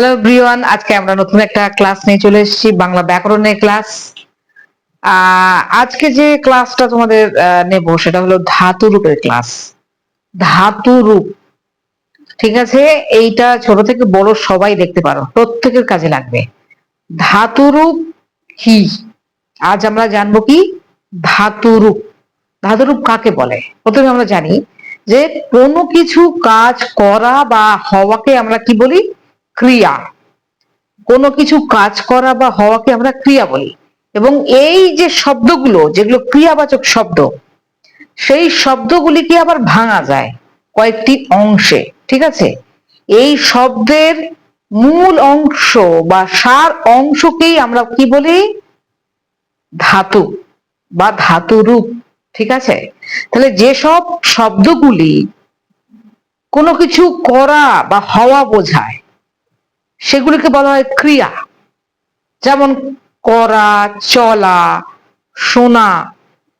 Hello ব্রিওয়ান আজকে আমরা নতুন একটা ক্লাস নিয়ে চলে এসেছি, বাংলা ব্যাকরণের ক্লাস আজকে যে ক্লাসটা তোমাদের নেব সেটা হলো ধাতু রূপের ক্লাস ধাতু রূপ। ঠিক আছে? এইটা ছোট থেকে বড় সবাই দেখতে পারো। প্রত্যেকের কাজে লাগবে। ধাতু রূপ কি? আজ আমরা জানব কি? ধাতু রূপ। ধাতু রূপ কাকে বলে? প্রথমে আমরা জানি যে কোনো কিছু কাজ করা বা হওয়াকে আমরা কি বলি? ক্রিয়া। কোনো কিছু কাজ করা বা হওয়াকে আমরা ক্রিয়া বলি। এবং এই যে শব্দগুলো, যেগুলো ক্রিয়াবাচক শব্দ, সেই শব্দগুলিকে আবার ভাঙা যায় কয়েকটি অংশে, ঠিক আছে? এই শব্দের মূল অংশ বা সার অংশকেই আমরা কি বলি? ধাতু বা ধাতু রূপ, ঠিক আছে? তাহলে যেসব শব্দগুলি কোনো কিছু করা বা হওয়া বোঝায় সেগুলিকে বলা হয় ক্রিয়া। যেমন করা, চলা, শোনা,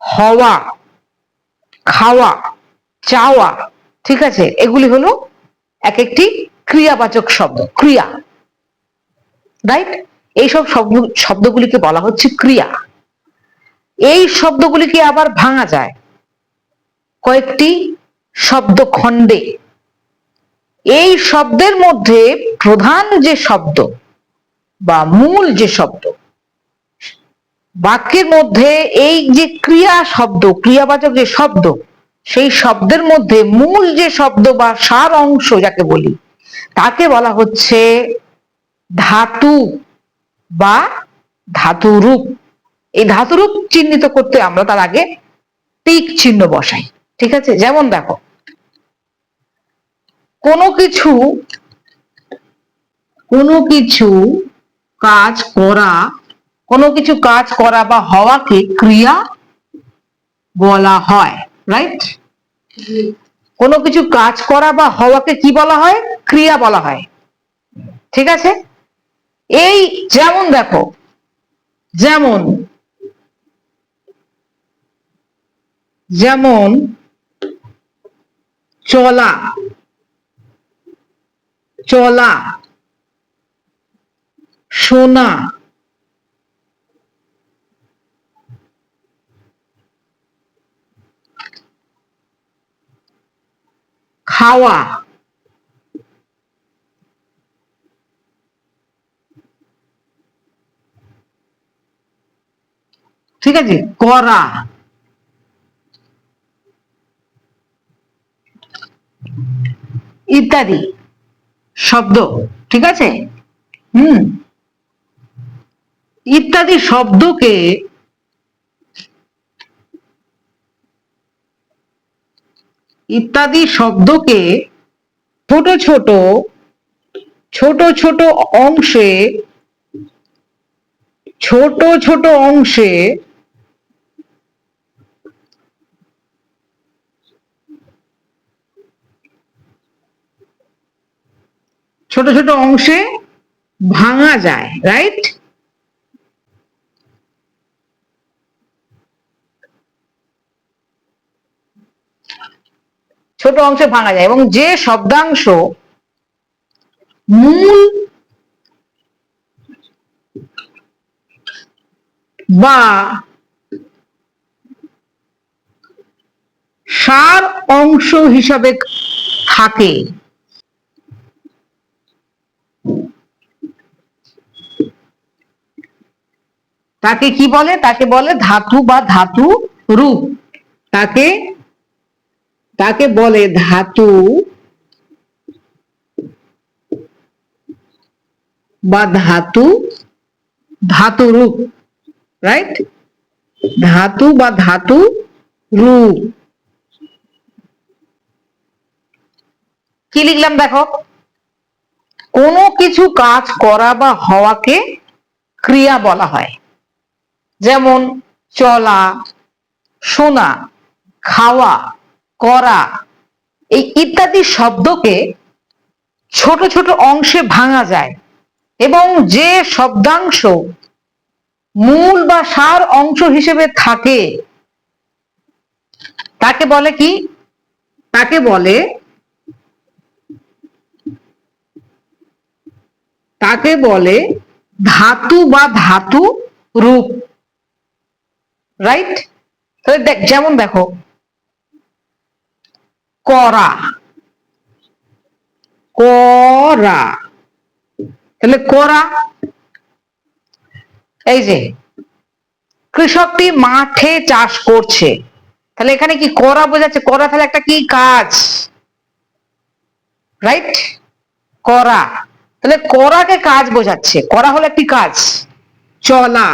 হওয়া, খাওয়া, চাওয়া, ঠিক আছে? এগুলি হলো এক একটি ক্রিয়াবাচক শব্দ, ক্রিয়া। রাইট এইসব শব্দ, শব্দগুলিকে বলা হচ্ছে ক্রিয়া। এই শব্দগুলিকে আবার ভাঙা যায়। কয়েকটি শব্দ খণ্ডে এই শব্দের মধ্যে প্রধান যে শব্দ বা মূল যে শব্দ, বাক্যের মধ্যে এই যে ক্রিয়া শব্দ, ক্রিয়াবাচক যে শব্দ, সেই শব্দের মধ্যে মূল যে শব্দ বা সার অংশ যাকে বলি, তাকে বলা হচ্ছে ধাতু বা ধাতুরূপ। এই ধাতুরূপ চিহ্নিত করতে আমরা তার আগে টিক চিহ্ন বসাই, ঠিক আছে? যেমন দেখো কোনো কিছু কোনো কিছু কাজ করা, কোনো কিছু কাজ করা বা হওয়াকে ক্রিয়া বলা হয় রাইট কোনো কিছু কাজ করা বা হওয়াকে কি বলা হয়? ক্রিয়া বলা হয়। ঠিক আছে? এই যেমন দেখো, যেমন যেমন চলা চলা শোনা খাওয়া ঠিক আছে? করা ইত্যাদি। শব্দ, ঠিক আছে? হুম। ইত্যাদি শব্দকে ইত্যাদি শব্দকে ছোট ছোট ছোট ছোট অংশে, ছোট ছোট অংশে ছোট ছোট অংশে ভাঙা যায় রাইট ছোট অংশে ভাঙা যায় এবং যে শব্দাংশ মূল বা সার অংশ হিসাবে থাকে। তাকে কি বলে? তাকে বলে ধাতু বা ধাতু রূপ। তাকে তাকে বলে ধাতু বা ধাতু ধাতু রূপ রাইট ধাতু বা ধাতু রূপ। কি লিখলাম দেখো? কোনো কিছু কাজ করা বা হওয়াকে ক্রিয়া বলা হয়। যেমন চলা, শোনা, খাওয়া, করা, এই ইত্যাদি শব্দকে ছোট ছোট অংশে ভাঙা যায় এবং যে শব্দাংশ মূল বা সার অংশ হিসেবে থাকে, তাকে বলে কি? তাকে বলে তাকে বলে ধাতু বা ধাতু রূপ। রাইট তাহলে দেখ, যেমন দেখো, করা। করা। তাহলে করা, এই যে, কৃষকটি মাঠে চাষ করছে। তাহলে এখানে কি করা বোঝাচ্ছে? করা তাহলে একটা কি কাজ? রাইট করা। তাহলে করাকে কাজ বোঝাচ্ছে। করা হলো একটি কাজ, চলা।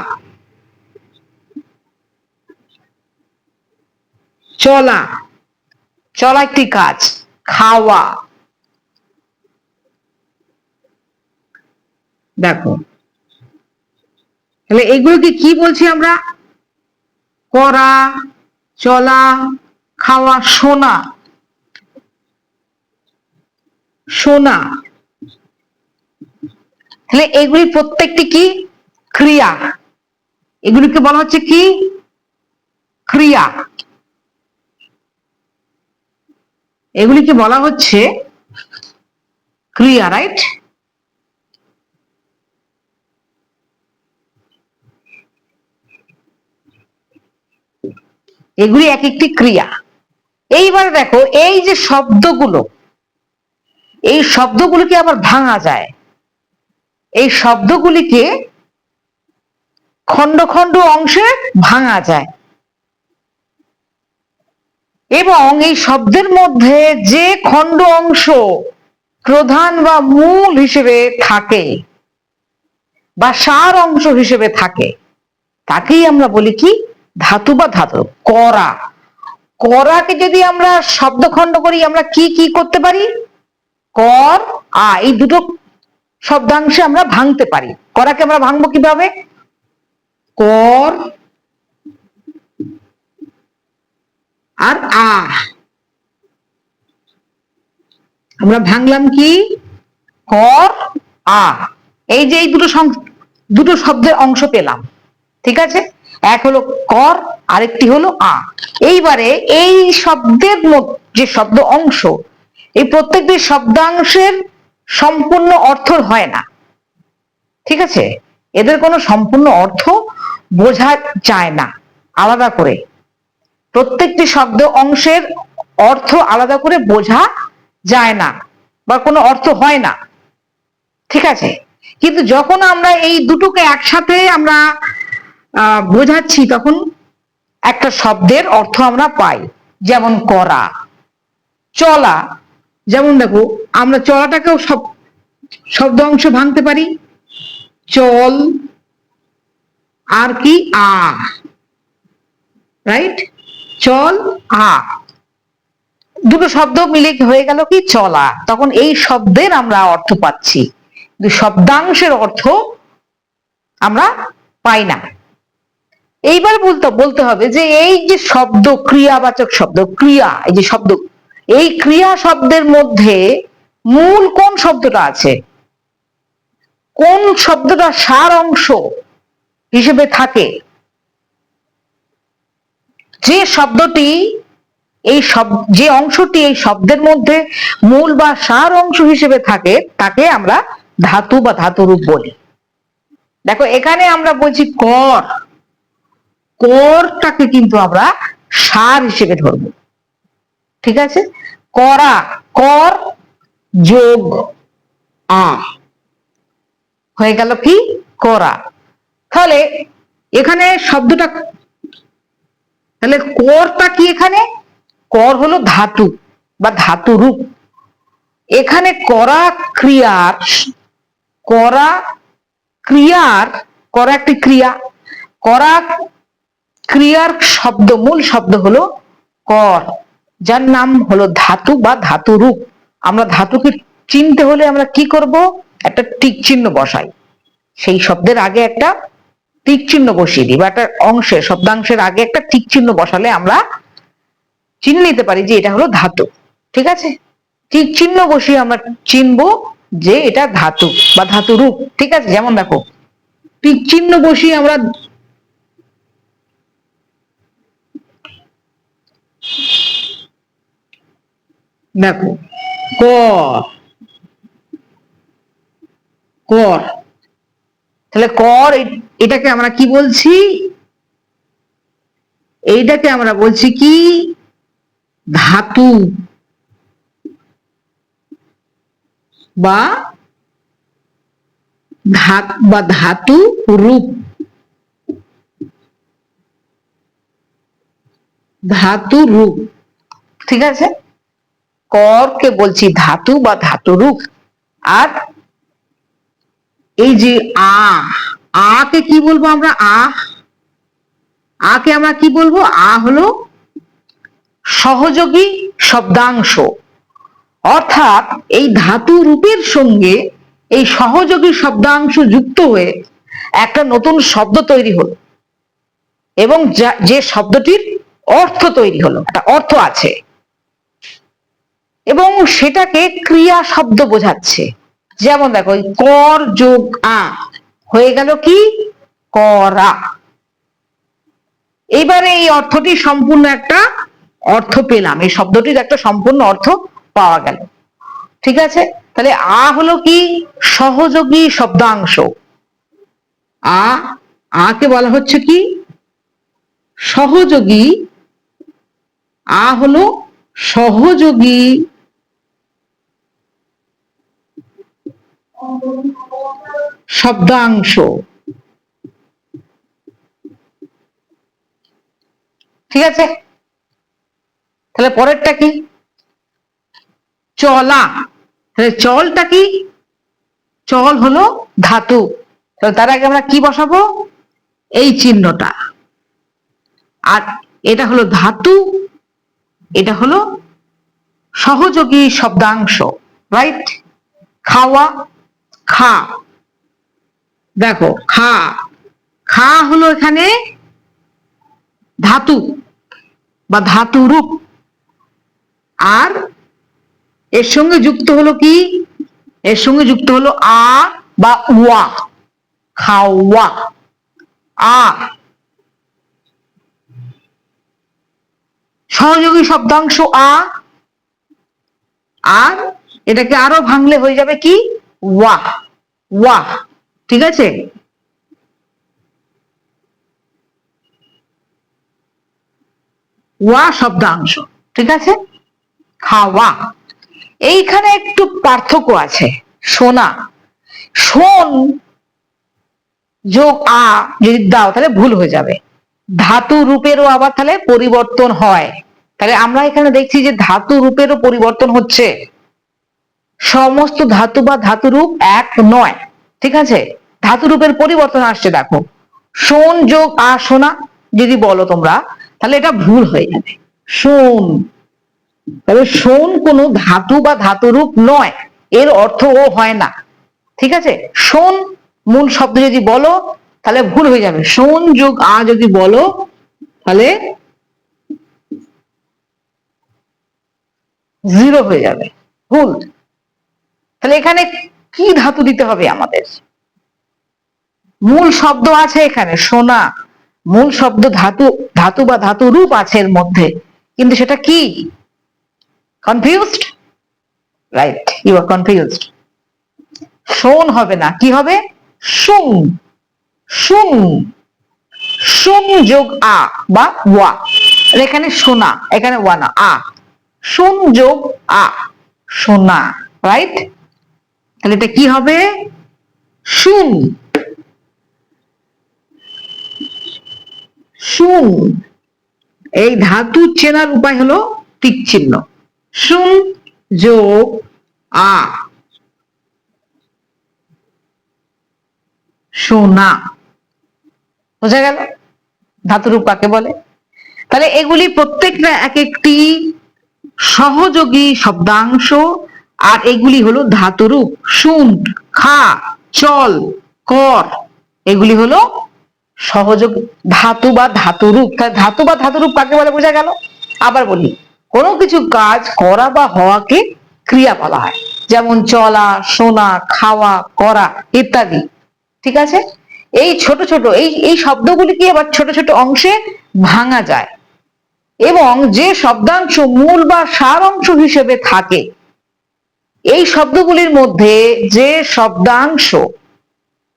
চলা চলা একটি কাজ, খাওয়া। দেখো, তাহলে এগুলোকে কি বলছি আমরা? করা, চলা, খাওয়া, শোনা। শোনা। তাহলে এগুলি প্রত্যেকটি কি? ক্রিয়া। এগুলিকে বলা হচ্ছে কি? ক্রিয়া। এগুলিকে বলা হচ্ছে ক্রিয়া রাইট এগুলি এক একটি ক্রিয়া। এইবার দেখো, এই যে শব্দগুলো, এই শব্দগুলিকে আবার ভাঙা যায়। এই শব্দগুলিকে খণ্ড খণ্ড অংশে ভাঙা যায়। এবং এই শব্দের মধ্যে যে খণ্ড অংশ প্রধান বা মূল হিসেবে থাকে বা সার অংশ হিসেবে থাকে, তাকেই আমরা বলি কি? ধাতু বা ধাতু করা। করাকে যদি আমরা শব্দ শব্দখণ্ড করি, আমরা কি কি করতে পারি? কর, আ, এই দুটো শব্দাংশে আমরা ভাঙতে পারি। করাকে আমরা ভাঙবো কীভাবে? কর আর আ। আমরা ভাঙলাম কি? কর আ। এই যে এই দুটো দুটো শব্দের অংশ পেলাম। ঠিক আছে? এক হলো কর, আরেকটি হলো আ। এইবারে এই শব্দের যে শব্দ অংশ, এই প্রত্যেকটি শব্দাংশের সম্পূর্ণ অর্থ হয় না। ঠিক আছে? এদের কোনো সম্পূর্ণ অর্থ বোঝা যায় না। আলাদা করে। প্রত্যেকটি শব্দ অংশের অর্থ আলাদা করে বোঝা যায় না বা কোনো অর্থ হয় না। ঠিক আছে? কিন্তু যখন আমরা এই দুটোকে একসাথে আমরা বোঝাচ্ছি, তখন একটা শব্দের অর্থ আমরা পাই। যেমন করা, চলা। যেমন দেখো, আমরা চলাটাকেও সব, শব্দ অংশ ভাঙতে পারি। চল, আর কি, আ। রাইট চল আ। দুটো শব্দ মিলে হয়ে গেল কি চলা। তখন এই শব্দের আমরা অর্থ পাচ্ছি। কিন্তু শব্দাংশের অর্থ আমরা পাই না। এইবার বলতে বলতে হবে যে এই যে শব্দ, ক্রিয়াবাচক শব্দ, ক্রিয়া, এই যে শব্দ, এই ক্রিয়া শব্দের মধ্যে মূল কোন শব্দটা আছে? কোন শব্দটা সার অংশ হিসেবে থাকে? যে শব্দটি, এই শব, যে অংশটি এই শব্দের মধ্যে মূল বা সার অংশ হিসেবে থাকে, তাকে আমরা ধাতু বা ধাতুরূপ বলি। দেখো, এখানে আমরা বলছি কর। করটাকে কিন্তু আমরা সার হিসেবে ধরবো। ঠিক আছে? করা, কর যোগ আ। হয়ে গেল কি? করা। তাহলে এখানে শব্দটা তাহলে করটা কি এখানে? কর হলো ধাতু বা ধাতু রূপ। এখানে করা ক্রিয়ার করা ক্রিয়ার, করা একটি ক্রিয়া। করা ক্রিয়ার শব্দ, মূল শব্দ হলো কর, যার নাম হলো ধাতু বা ধাতু রূপ। আমরা ধাতুকে চিনতে হলে আমরা কি করব? একটা টিক চিহ্ন বসাই। সেই শব্দের আগে একটা টিক চিহ্ন বসিয়ে দিই বা একটা অংশের, শব্দাংশের আগে একটা টিক চিহ্ন বসালে আমরা চিনে নিতে পারি যে এটা হলো ধাতু। ঠিক আছে? টিক চিহ্ন বসিয়ে আমরা চিনবো যে এটা ধাতু বা ধাতু রূপ। ঠিক আছে? যেমন দেখো টিক চিহ্ন বসিয়ে আমরা দেখো, ক ক কর। তাহলে কর এ- এটাকে আমরা কি বলছি? এইটাকে আমরা বলছি কি? ধাতু বা ধাত, বা ধাতু রূপ। ধাতু রূপ। ঠিক আছে? করকে বলছি ধাতু বা ধাতু রূপ। আর এই যে আ আকে কি বলব আমরা? আ? আকে আমরা কি বলব? আ হলো সহযোগী শব্দাংশ। অর্থাৎ এই ধাতু রূপের সঙ্গে এই সহযোগী শব্দাংশ যুক্ত হয়ে একটা নতুন শব্দ তৈরি হলো। এবং যে শব্দটির অর্থ তৈরি হলো, একটা অর্থ আছে। এবং সেটাকে ক্রিয়া শব্দ বোঝাচ্ছে। যেমন দেখো কর যোগ আ। হয়ে গেল কি? করা। এইবারে এই অর্থটি সম্পূর্ণ একটা অর্থ পেলাম। এই শব্দটির একটা সম্পূর্ণ অর্থ পাওয়া গেল। ঠিক আছে? তাহলে আ হলো কি? সহযোগী শব্দাংশ। আ, আকে বলা হচ্ছে কি? সহযোগী। আ হলো সহযোগী। শব্দাংশ। ঠিক আছে? তাহলে পরেরটা কি? চলা। তাহলে চলটা কি? চল হলো ধাতু। তাহলে তার আগে আমরা কি বসাবো? এই চিহ্নটা। আর এটা হলো ধাতু, এটা হলো সহযোগী শব্দাংশ রাইট খাওয়া, খা। দেখো, খা। খা হলো এখানে ধাতু বা ধাতু রূপ। আর এর সঙ্গে যুক্ত হলো কি? এর সঙ্গে যুক্ত হলো আ বা ওয়া খাওয়া। আ। সহযোগী শব্দাংশ আ। আর এটাকে আরও ভাঙলে হয়ে যাবে কি? ওয়া ওয়া ঠিক আছে? ওয়া শব্দাংশ, ঠিক আছে? খাওয়া। এইখানে একটু পার্থক্য আছে। শোনা শোন যোগ আ যদি দাও, তাহলে ভুল হয়ে যাবে। ধাতু রূপেরও আবার তাহলে পরিবর্তন হয়। তাহলে আমরা এখানে দেখছি যে ধাতু রূপেরও পরিবর্তন হচ্ছে। সমস্ত ধাতু বা ধাতু রূপ এক নয়। ঠিক আছে? ধাতু রূপের পরিবর্তন আসছে, দেখো। শোন যোগ আ শোনা, যদি বলো তোমরা, তাহলে এটা ভুল হয়ে যাবে। শোন। তবে শোন কোনো ধাতু বা ধাতুরূপ নয়, এর অর্থ ও হয় না। ঠিক আছে? শোন, মূল শব্দ যদি বলো, তাহলে ভুল হয়ে যাবে। শোন যোগ আ যদি বলো, তাহলে জিরো হয়ে যাবে। ভুল। তাহলে এখানে কি ধাতু দিতে হবে আমাদের? মূল শব্দ আছে এখানে, সোনা। মূল শব্দ ধাতু ধাতু বা ধাতু রূপ আছে এর মধ্যে। কিন্তু সেটা কি? Confused right you are confused শোন হবে না, কি হবে? সুং সুং সুং যোগ আ বা ওয়া। এখানে সোনা, এখানে ওয়া না আ। সুন যোগ আ, সোনা রাইট তাহলে এটা কি হবে? শুন। শুন। এই ধাতু চেনার উপায় হলো টিক চিহ্ন। শুন যোগ আ। সোনা। বোঝা গেল? ধাতুরূপ কাকে বলে? তাহলে এগুলি প্রত্যেকটা এক একটি সহযোগী শব্দাংশ আর এগুলি হলো ধাতুরূপ শুন, খা, চল, কর। এগুলি হলো সহযোগ ধাতু বা ধাতুরূপ ধাতু বা ধাতুরূপ কাকে বলে বোঝা গেল? আবার বলি, কোনো কিছু কাজ করা বা হওয়াকে ক্রিয়া বলা হয়। যেমন চলা, শোনা, খাওয়া, করা ইত্যাদি। ঠিক আছে? এই ছোট ছোট, এই এই শব্দগুলিকে আবার ছোট ছোট অংশে ভাঙা যায়? এবং যে শব্দাংশ মূল বা সার অংশ হিসেবে থাকে এই শব্দগুলির মধ্যে যে শব্দাংশ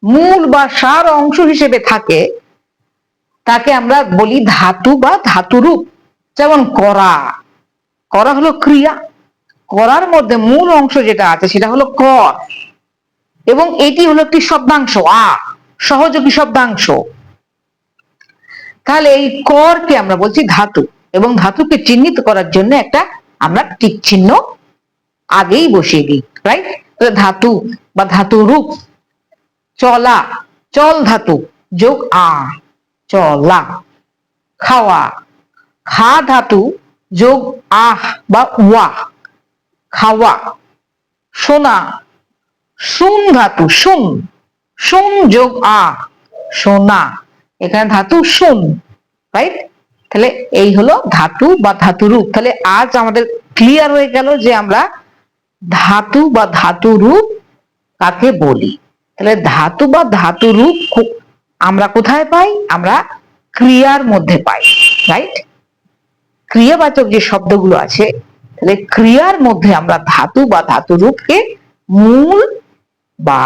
মূল বা সার অংশ হিসেবে থাকে, তাকে আমরা বলি ধাতু বা ধাতুরূপ। যেমন করা। করা হলো ক্রিয়া। করার মধ্যে মূল অংশ যেটা আছে সেটা হলো কর। এবং এটি হলো একটি শব্দাংশ, আ সহযোগী শব্দাংশ। তাহলে এই করকে আমরা বলছি ধাতু। এবং ধাতুকে চিহ্নিত করার জন্য একটা আমরা টিক চিহ্ন আগেই বসিয়ে দিই রাইট ধাতু বা ধাতু রূপ, চলা, চল ধাতু, যোগ আ, চলা, খাওয়া, খা ধাতু, যোগ আহ বা ওয়া খাওয়া, শোনা, শুন ধাতু, শুন শুন যোগ আ, শোনা, এখানে ধাতু শুন রাইট তাহলে এই হলো ধাতু বা ধাতু রূপ, তাহলে আজ আমাদের ক্লিয়ার হয়ে গেল যে আমরা ধাতু বা ধাতু রূপ কাকে বলি? তাহলে ধাতু বা ধাতু রূপ আমরা কোথায় পাই? আমরা ক্রিয়ার মধ্যে পাই রাইট ক্রিয়াবাচক যে শব্দগুলো আছে, তাহলে ক্রিয়ার মধ্যে আমরা ধাতু বা ধাতু রূপকে মূল বা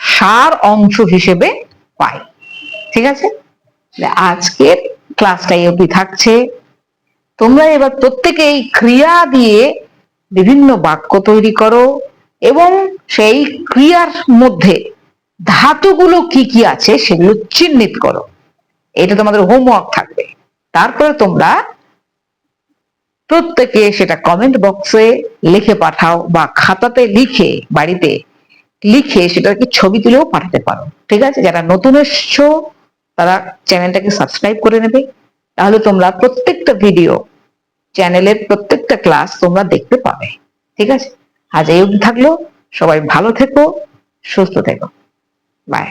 সার অংশ হিসেবে পাই, ঠিক আছে? আজকের ক্লাসটা এই অবধি থাকছে। তোমরা এবার প্রত্যেকে এই ক্রিয়া দিয়ে বিভিন্ন বাক্য তৈরি করো এবং সেই ক্রিয়ার মধ্যে ধাতুগুলো কি কি আছে সেগুলো চিহ্নিত করো। এটা তোমাদের হোমওয়ার্ক থাকবে। তারপরে তোমরা প্রত্যেকে সেটা কমেন্ট বক্সে লিখে পাঠাও বা খাতাতে লিখে বাড়িতে লিখে সেটাকে ছবি তুলেও পাঠাতে পারো। ঠিক আছে? যারা নতুন এসছো, তারা চ্যানেলটাকে সাবস্ক্রাইব করে নেবে। তাহলে তোমরা প্রত্যেকটা ভিডিও চ্যানেলের প্রত্যেকটা ক্লাস তোমরা দেখতে পাবে, ঠিক আছে? আজ এই অবধি থাকল, সবাই ভালো থেকো, সুস্থ থেকো। বাই